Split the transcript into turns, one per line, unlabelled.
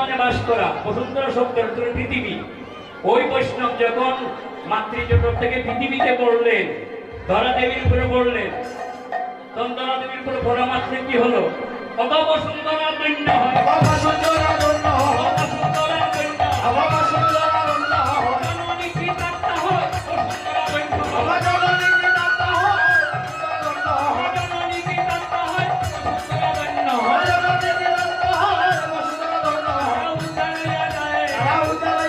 মানে বাস করা, বসুন্ধরা শব্দের পৃথিবী। ওই বৈষ্ণব যখন মাতৃজটক থেকে পৃথিবীতে পড়লেন, ধরা দেবীর উপরে পড়লেন, তখন ধরা দেবীর উপরে পড়া মাত্রে কি হলো? কত বসুন্ধরা
나오잖아